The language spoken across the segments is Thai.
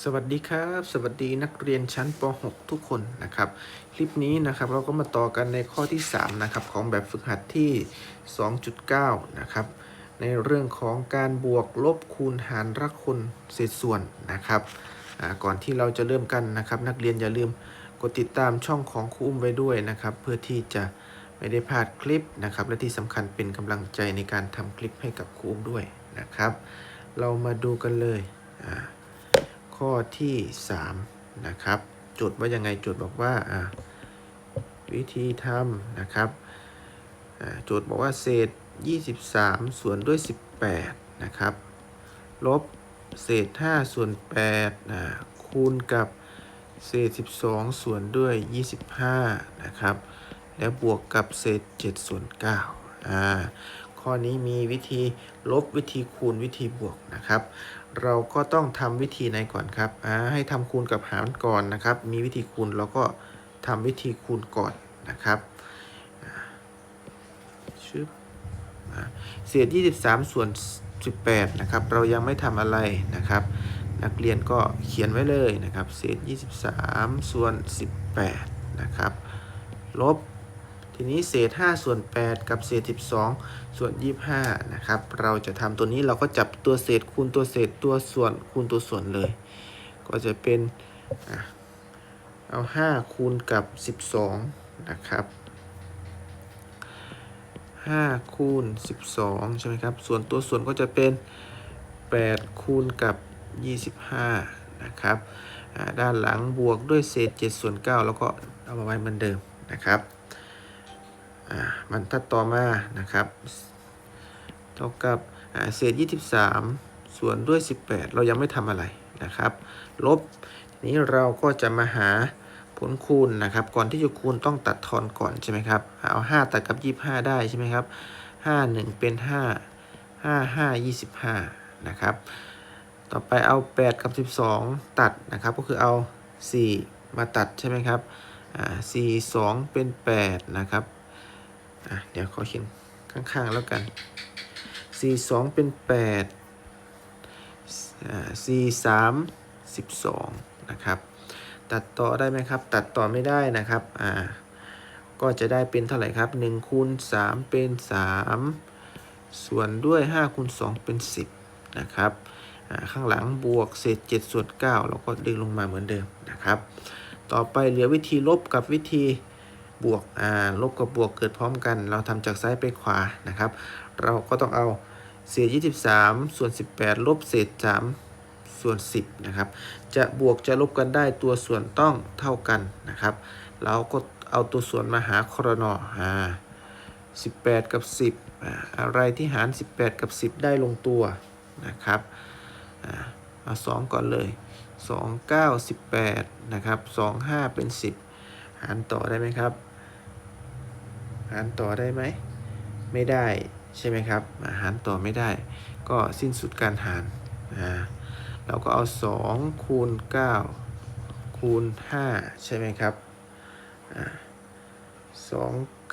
สวัสดีครับ สวัสดีนักเรียนชั้นป .6 ทุกคนนะครับ คลิปนี้นะครับเราก็มาต่อกันในข้อที่ 3 นะครับ ของแบบฝึกหัดที่ 2.9 นะครับ ในเรื่องของการบวกลบคูณหารรักคนเศษส่วนนะครับก่อนที่เราจะเริ่มกันนะครับ นักเรียนอย่าลืมกดติดตามช่องของครูอุ้มไว้ด้วยนะครับ เพื่อที่จะไม่ได้พลาดคลิปนะครับ และที่สำคัญเป็นกำลังใจในการทำคลิปให้กับครูอุ้มด้วยนะครับ เรามาดูกันเลยอ่า ข้อที่ 3 นะครับโจทย์ว่ายังไงโจทย์บอกว่าวิธีทำนะครับโจทย์บอกว่าเศษ 23 ส่วนด้วย 18 นะครับ ลบเศษ 5 ส่วน8อ่าคูณกับเศษ 12 ส่วนด้วย 25 นะครับ แล้วบวกกับเศษ 7 ส่วน9อ่าข้อนี้มีวิธีลบวิธีคูณวิธีบวกนะครับ เราก็ต้องทำวิธีไหนก่อนครับอ่าให้ทำคูณกับหารก่อนนะครับ มีวิธีคูณเราก็ทำวิธีคูณก่อนนะครับชึบอ่าเศษ23 ส่วน 18 นะครับ เรายังไม่ทำอะไรนะครับ นักเรียนก็เขียนไว้เลยนะครับ เศษ 23 ส่วน 18 นะครับ ลบ ทีนี้เศษ 5 ส่วน 8 กับเศษ 12 ส่วน 25 นะครับ เราจะทำตัวนี้เราก็จับตัวเศษคูณตัวเศษตัวส่วนคูณตัวส่วนเลย ก็จะเป็นอะเอา 5 คูณกับ 12 นะครับ5คูณ12 ใช่ไหมครับ ส่วนตัวส่วนก็จะเป็น 8 คูณกับ 25 นะครับ ด้านหลังบวกด้วยเศษ 7 ส่วน 9 แล้วก็เอามาไว้เหมือนเดิมนะครับ อ่าบรรทัดต่อมานะครับ เท่ากับอ่าเศษ 23 ส่วนด้วย 18 เรายังไม่ทำอะไรนะครับ ลบนี้เราก็จะมาหาผลคูณนะครับ ก่อนที่จะคูณต้องตัดทอนก่อนใช่ไหมครับ เอา 5 ตัดกับ 25 ได้ใช่ไหมครับ 5 1 เป็น 5 5 5 25 นะครับ ต่อไปเอา 8 กับ 12 ตัดนะครับ ก็คือเอา 4 มาตัดใช่ไหมครับ อ่า 4 2 เป็น 8 นะครับ อะ เดี๋ยวขอเขียนข้างๆแล้วกัน 4 2 เป็น 8 4 3 12 นะครับ ตัดต่อได้ไหมครับ ตัดต่อไม่ได้นะครับ อ่า ก็จะได้เป็นเท่าไหร่ครับ1คูณ3เป็น 3 ส่วนด้วย5คูณ2เป็น 10 นะครับข้างหลังบวกเศษ7ส่วน9เราก็ดึงลงมาเหมือนเดิมนะครับ ต่อไปเหลือวิธีลบกับวิธี บวกอ่าลบกับบวกเกิดพร้อมกัน เราทำจากซ้ายไปขวานะครับ เราก็ต้องเอาเศษ 23 ส่วน 18 ลบเศษ 3 ส่วน 10 นะครับ จะบวกจะลบกันได้ตัวส่วนต้องเท่ากันนะครับ เราก็เอาตัวส่วนมาหาครนอ่า18 กับ 10อ่าอะไรที่หาร 18 กับ 10 ได้ลงตัวนะครับอ่าเอา2ก่อนเลย 2 9 18 นะครับ 2 5 เป็น 10 หารต่อได้ไหมครับ หารต่อได้ไหม ไม่ได้ใช่ไหมครับอาหารต่อไม่ได้ ก็สิ้นสุดการหารอ่าเราก็เอา 2 คูณ 9 คูณ 5 ใช่ไหมครับสอ่า2 9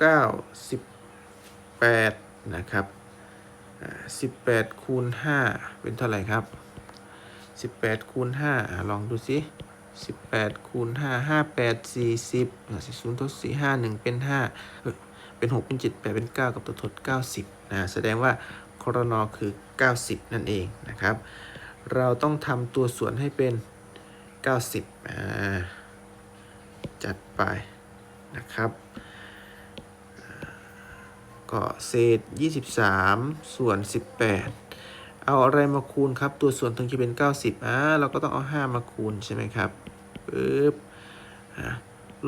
18นะครับอ่า18คูณ5เป็นเท่าไหร่ครับ18คูณ5อ่าลองดูสิ18คูณ5 5 8 40อ่า40ทด4 5 1เป็น5เอ้ย เป็น 6 เป็น 7 8 เป็น 9 กับตัวทด 90 นะ แสดงว่าครนคือ 90 นั่นเองนะครับ เราต้องทำตัวส่วนให้เป็น 90อ่าจัดไปนะครับ ก็เศษ 23 ส่วน 18 เอาอะไรมาคูณครับ ตัวส่วนถึงจะเป็น 90อ่าเราก็ต้องเอา 5 มาคูณใช่ไหมครับปึ๊บ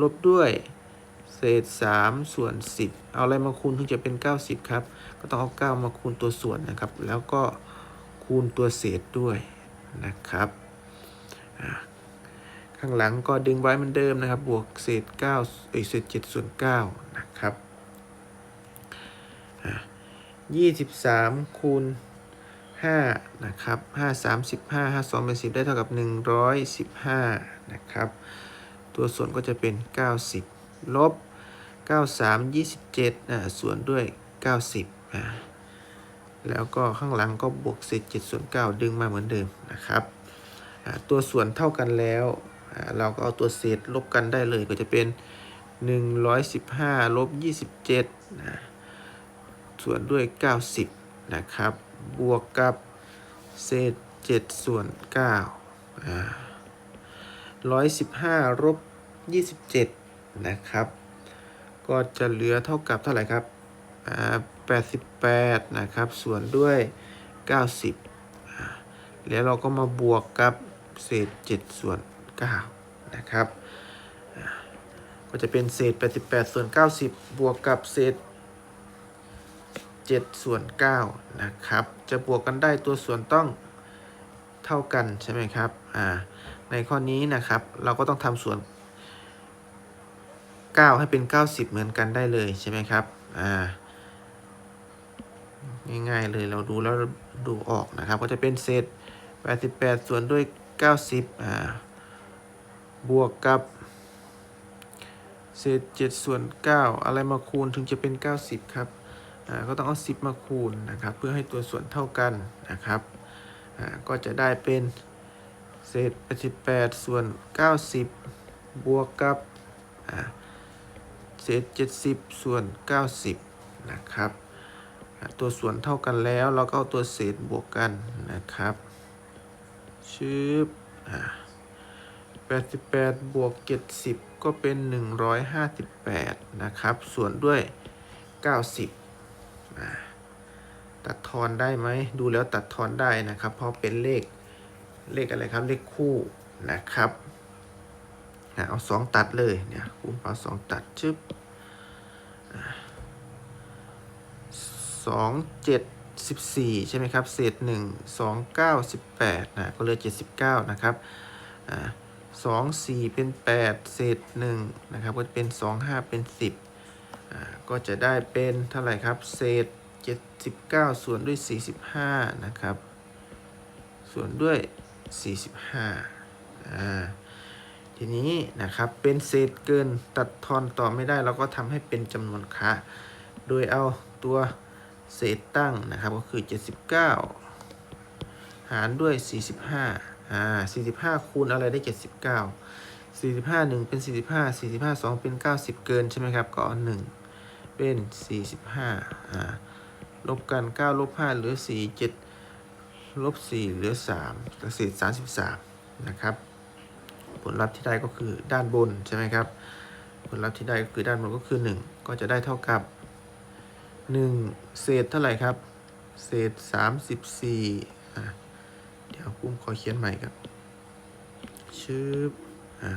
ลบด้วย ษ3ส่วน 10 เอาอะไรมาคูณถึงจะเป็น 90 ครับ ก็ต้องเอา 9 มาคูณตัวส่วนนะครับ แล้วก็คูณตัวเศษด้วยนะครับ ข้างหลังก็ดึงไว้เหมือนเดิมนะครับ บวกเศษ9เอ้ยเศษ7ส่วน9นะครับอ่า23คูณ5นะครับ5 35 5 2เป็น10 ได้เท่ากับ 115 นะครับ ตัวส่วนก็จะเป็น 90 ลบ 93 27อ่าส่วนด้วย 90อ่าแล้วก็ข้างหลังก็บวกเศษ7ส่วน9ดึงมาเหมือนเดิมนะครับอ่าตัวส่วนเท่ากันแล้วอ่าเราก็เอาตัวเศษลบกันได้เลยก็จะเป็น 115ลบ27นะส่วนด้วย 90 นะครับ บวกกับเศษ7ส่วน9อ่า115ลบ27 นะครับ ก็จะเหลือเท่ากับเท่าไหร่ครับอ่า88 นะครับ ส่วนด้วย 90 แล้วเราก็มาบวกกับเศษ 7 ส่วน 9 นะครับ ก็จะเป็นเศษ 88 ส่วน 90 บวกกับเศษ 7 ส่วน 9 นะครับ จะบวกกันได้ตัวส่วนต้องเท่ากันใช่ไหมครับ อ่า ในข้อนี้นะครับ เราก็ต้องทำส่วน 9 ให้เป็น 90 เหมือนกันได้เลยใช่ไหมครับ อ่า ง่ายๆเลยเราดูแล้วดูออกนะครับ ก็จะเป็นเศษ 88 ส่วนด้วย 90 อ่า บวกกับ เศษ 7 ส่วน 9 อะไรมาคูณถึงจะเป็น 90 ครับ อ่า ก็ต้องเอา 10 มาคูณนะครับ เพื่อให้ตัวส่วนเท่ากันนะครับ อ่า ก็จะได้เป็น เศษ 88 ส่วน 90 บวกกับ อ่า เศษ 70 ส่วน 90 นะครับ ตัวส่วนเท่ากันแล้วเราก็เอาตัวเศษบวกกันนะครับชืบ88 บวก 70 ก็เป็น 158 นะครับ ส่วนด้วย 90 ตัดทอนได้ไหม ดูแล้วตัดทอนได้นะครับ เพราะเป็นเลข เลขอะไรครับ เลขคู่นะครับเอาสองตัดเลยเนี่ยคูณเอาสองตัดชึบ สองเจ็ดสิบสี่ใช่ไหมครับเศษหนึ่งสองเก้าสิบแปดนะก็เหลือเจ็ดสิบเก้านะครับอ่าสองสี่เป็นแปดเศษหนึ่งนะครับก็จะเป็นสองห้าเป็นสิบอ่าก็จะได้เป็นเท่าไหร่ครับเศษเจ็ดสิบเก้าส่วนด้วยสี่สิบห้านะครับส่วนด้วยสี่สิบห้าอ่าทีนี้นะครับเป็นเศษเกินตัดทอนต่อไม่ได้เราก็ทำให้เป็นจำนวนค่าโดยเอาตัว เศษตั้งนะครับก็คือ 79 หารด้วย 45อ่า45 คูณอะไรได้ 79 45 1 เป็น 45 45 2 เป็น 90 เกินใช่ไหมครับ ก็เอา1เป็น 45อ่าลบกัน 9 ลบ 5 เหลือ 4 7 ลบ 4 เหลือ3ก็เศษ33 นะครับ ผลลัพธ์ที่ได้ก็คือด้านบนใช่ไหมครับ ผลลัพธ์ที่ได้ก็คือด้านบนก็คือ 1 ก็จะได้เท่ากับ 1 เศษเท่าไหร่ครับ เศษ 34อะเดี๋ยวปุ้มขอเขียนใหม่ครับชืบอะ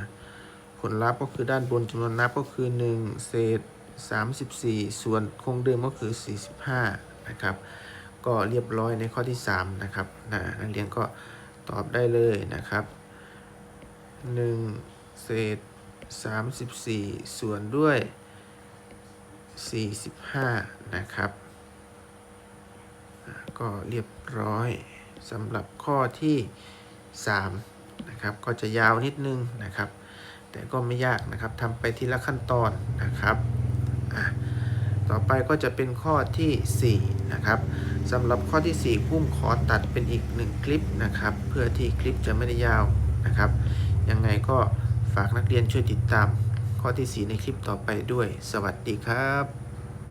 ผลลัพธ์ก็คือด้านบนจำนวนนับก็คือ 1 เศษ 34 ส่วนคงเดิมก็คือ 45 นะครับ ก็เรียบร้อยในข้อที่ 3 นะครับนะนักเรียนก็ตอบได้เลยนะครับ 1 เศษ 34 ส่วนด้วย 45 นะครับ ก็เรียบร้อยสำหรับข้อที่3นะครับ ก็จะยาวนิดนึงนะครับ แต่ก็ไม่ยากนะครับทำไปทีละขั้นตอนนะครับต่อไปก็จะเป็นข้อทีสี่4 นะครับสำหรับข้อที่ 4 พุ่มขอตัดเป็นอีก 1 คลิปนะครับ เพื่อที่คลิปจะไม่ได้ยาวนะครับ ยังไงก็ฝากนักเรียนช่วยติดตาม ข้อที่ 4 ในคลิปต่อไปด้วย สวัสดีครับ